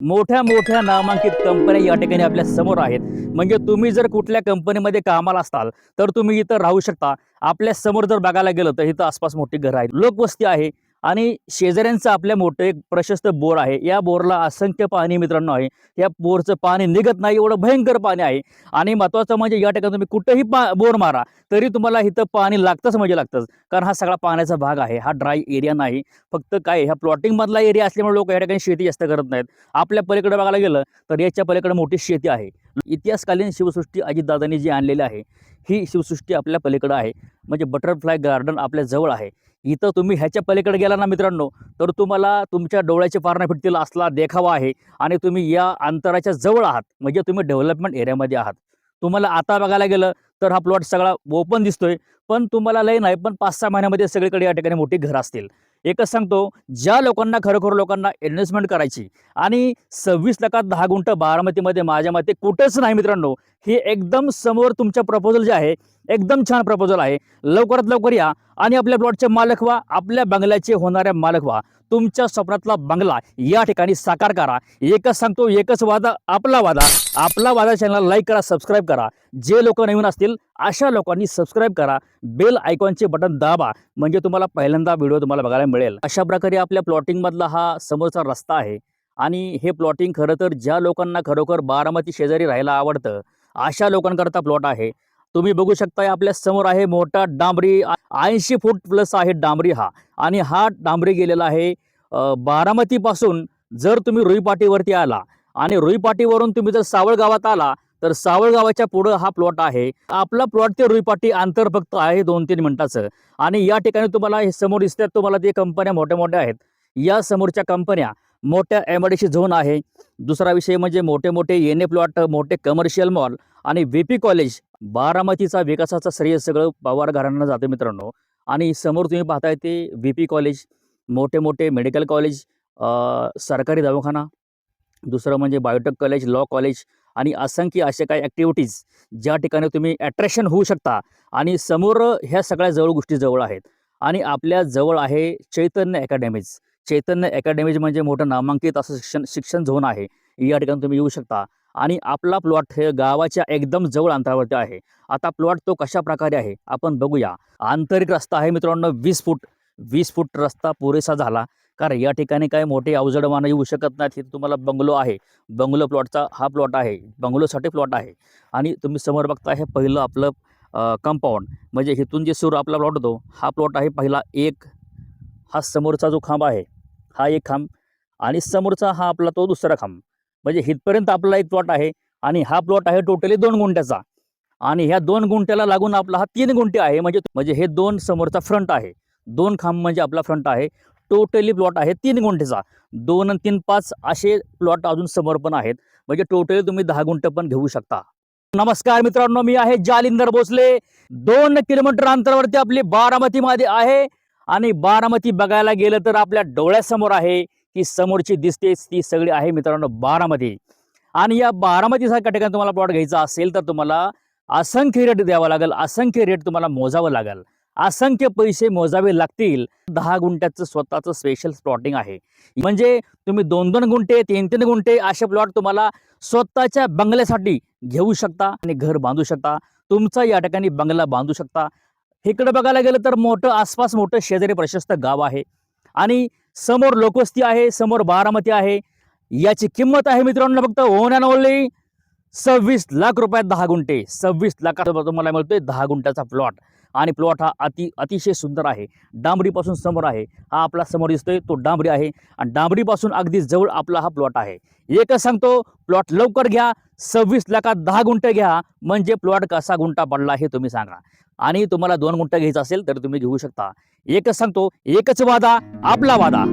मोठ्या मोठ्या नामांकित कंपन्या या ठिकाणी आपल्यासमोर आहेत. म्हणजे तुम्ही जर कुठल्या कंपनीमध्ये कामाला असाल तर तुम्ही इथं राहू शकता. आपल्यासमोर जर बघायला गेलं तर इथं आसपास मोठी घरं आहेत. लोकवस्ती आहे. आणि शेजाऱ्यांचं आपल्या मोठं एक प्रशस्त बोर आहे. या बोरला असंख्य पाणी मित्रांनो आहे. या बोरचं पाणी निघत नाही एवढं भयंकर पाणी आहे. आणि महत्त्वाचं म्हणजे या ठिकाणी तुम्ही कुठेही पा बोर मारा तरी तुम्हाला इथं पाणी लागतंच म्हणजे लागतंच. कारण हा सगळा पाण्याचा भाग आहे. हा ड्राय एरिया नाही. फक्त काय ह्या प्लॉटिंगमधला एरिया असल्यामुळे लोक या ठिकाणी शेती जास्त करत नाहीत. आपल्या पलीकडे बघायला गेलं तर याच्या पलीकडे मोठी शेती आहे. इतिहासकालीन शिवसृष्टी अजितदादांनी जी आणलेली आहे ही शिवसृष्टी आपल्या पलीकडं आहे. म्हणजे बटरफ्लाय गार्डन आपल्या जवळ आहे. इथं तुम्ही ह्याच्या पलीकडे गेला ना मित्रांनो तर तुम्हाला तुमच्या डोळ्याचे पारणा फिटतील असला देखावा आहे आणि तुम्ही या अंतराच्या जवळ आहात म्हणजे तुम्ही डेव्हलपमेंट एरियामध्ये आहात. तुम्हाला आता बघायला गेलं तर हा प्लॉट सगळा ओपन दिसतोय पण तुम्हाला लय नाही पण पाच सहा महिन्यामध्ये सगळीकडे या ठिकाणी मोठी घरं असतील. एकच सांगतो ज्या लोकांना खरोखर लोकांना इन्व्हेस्टमेंट करायची आणि सव्वीस लाखात दहा गुंठ बारामतीमध्ये माझ्या मते कुठंच नाही मित्रांनो हे एकदम समोर तुमच्या प्रपोजल जे आहे एकदम छान प्रपोजल आहे. लवकरात लवकर या आणि आपल्या प्लॉटचे मालक व्हा आपल्या बंगल्याचे होणाऱ्या मालक व्हा. तुमच्या स्वप्नातला बंगला या ठिकाणी साकार करा. एकच सांगतो एकच वादा आपला वादा. आपला वादा चॅनल लाईक करा सबस्क्राईब करा. जे लोक नवीन असतील अशा लोकांनी सबस्क्राईब करा. बेल आयकॉनचे बटन दाबा. म्हणजे तुम्हाला पहिल्यांदा व्हिडिओ तुम्हाला बघायला मिळेल. अशा प्रकारे आपल्या प्लॉटिंगमधला हा समोरचा रस्ता आहे. आणि हे प्लॉटिंग खरं तर ज्या लोकांना खरोखर बारामती शेजारी राहायला आवडतं अशा लोकांकरता प्लॉट आहे. तुम्ही बघू शकता आपल्यासमोर आहे मोठा डांबरी. ऐंशी फूट प्लस आहे डांबरी हा. आणि हा डांबरी गेलेला आहे बारामतीपासून जर तुम्ही रुईपाटीवरती आला आणि रुईपाटीवरून तुम्ही जर सावळ गावात आला तर सावळगावाच्या पुढं हा प्लॉट आहे. आपला प्लॉट ते रुईपाटी अंतर फक्त आहे दोन तीन मिनिटाचं. आणि या ठिकाणी तुम्हाला हे समोर दिसतात तुम्हाला ते कंपन्या मोठ्या मोठ्या आहेत या समोरच्या कंपन्या मोठ्या एम झोन आहे. दुसरा विषय म्हणजे मोठे मोठे एन ए प्लॉट मोठे कमर्शियल मॉल आणि व्ही पी कॉलेज बारामतीचा विकासाचा श्रेय सगळं पवार घरांना जातं मित्रांनो. आणि समोर तुम्ही पाहताय ते व्ही पी कॉलेज मोठे मोठे मेडिकल कॉलेज सरकारी दवाखाना दुसरं म्हणजे बायोटेक कॉलेज लॉ कॉलेज आणि असंख्य अशा काही ॲक्टिव्हिटीज ज्या ठिकाणी तुम्ही ॲट्रॅक्शन होऊ शकता. आणि समोर ह्या सगळ्या जवळ गोष्टी जवळ आहेत. आणि आपल्या जवळ आहे चैतन्य अकॅडमीज चैतन्य अकॅडमीज म्हणजे मोठं नामांकित असं शिक्षण शिक्षण झोन आहे. या ठिकाणी तुम्ही येऊ शकता. आणि आपला प्लॉट हे गावाच्या एकदम जवळ अंतरावरती आहे. आता प्लॉट तो कशा प्रकारे आहे? आपण बघूया. आंतरिक रस्ता आहे मित्रांनो वीस फूट. वीस फूट रस्ता पुरेसा झाला. कारण या ठिकाणी काय मोठे अवजड वाहनं येऊ शकत नाहीत. हे तुम्हाला बंगलो आहे. बंगलो प्लॉटचा हा प्लॉट आहे. बंगलोसाठी प्लॉट आहे. आणि तुम्ही समोर बघता हे पहिलं आपलं कंपाऊंड म्हणजे इथून जे सुरू आपला प्लॉट होतो हा प्लॉट आहे पहिला एक. हा समोरचा जो खांब आहे हा एक खांब. आणि समोरचा हा आपला तो दुसरा खांब. म्हणजे इथपर्यंत आपला एक प्लॉट आहे आणि हा प्लॉट आहे टोटली दोन गुंठ्याचा. आणि ह्या दोन गुंठ्याला लागून आपला हा तीन गुंठे आहे म्हणजे म्हणजे हे दोन समोरचा फ्रंट आहे. दोन खांब म्हणजे आपला फ्रंट आहे. टोटली प्लॉट आहे तीन गुंठेचा दोन आणि तीन पाच असे प्लॉट अजून समोर पण आहेत. म्हणजे टोटली तुम्ही दहा गुंठे पण घेऊ शकता. नमस्कार मित्रांनो मी आहे जालिंदर भोसले. दोन किलोमीटर अंतरावरती आपली बारामतीमध्ये आहे. आणि बारामती बघायला गेलं तर आपल्या डोळ्यासमोर आहे. ती समोरची दिसते ती सगळी आहे मित्रांनो बारामती. आणि या बारामतीसारख्या ठिकाणी तुम्हाला प्लॉट घ्यायचा असेल तर तुम्हाला असंख्य रेट द्यावा लागेल असंख्य रेट तुम्हाला मोजावं लागेल. असंख्य पैसे मोजावे लागतील. दहा गुंठ्याचं स्वतःचं स्पेशल प्लॉटिंग आहे. म्हणजे तुम्ही दोन दोन गुंठे तीन तीन गुंठे असे प्लॉट तुम्हाला स्वतःच्या बंगल्यासाठी घेऊ शकता आणि घर बांधू शकता. तुमचा या ठिकाणी बंगला बांधू शकता. इकडे बघायला गेलं तर मोठं आसपास मोठं शेजारी प्रशस्त गाव आहे. आणि समोर लोकवस्ती आहे समोर बारामती आहे. याची किंमत आहे मित्रांनो फक्त ओन अँड ओनली सव्वीस लाख रुपयात दहा गुंठे सव्वीस लाखात तुम्हाला मिळतोय दहा गुंठ्याचा प्लॉट आणि प्लॉट हा अति अतिशय सुंदर आहे. डांबरीपासून समोर आहे. हा आपला समोर दिसतोय तो डांबरी आहे. आणि डांबरीपासून अगदी जवळ आपला हा प्लॉट आहे. एकच सांगतो प्लॉट लवकर घ्या सव्वीस लाखात दहा गुंठे घ्या म्हणजे प्लॉट कसा गुंठा पडला हे तुम्ही सांगा. आणि तुम्हाला दोन गुंठा घ्यायचा असेल तर तुम्ही घेऊ शकता. एकच सांगतो एकच वादा आपला वादा.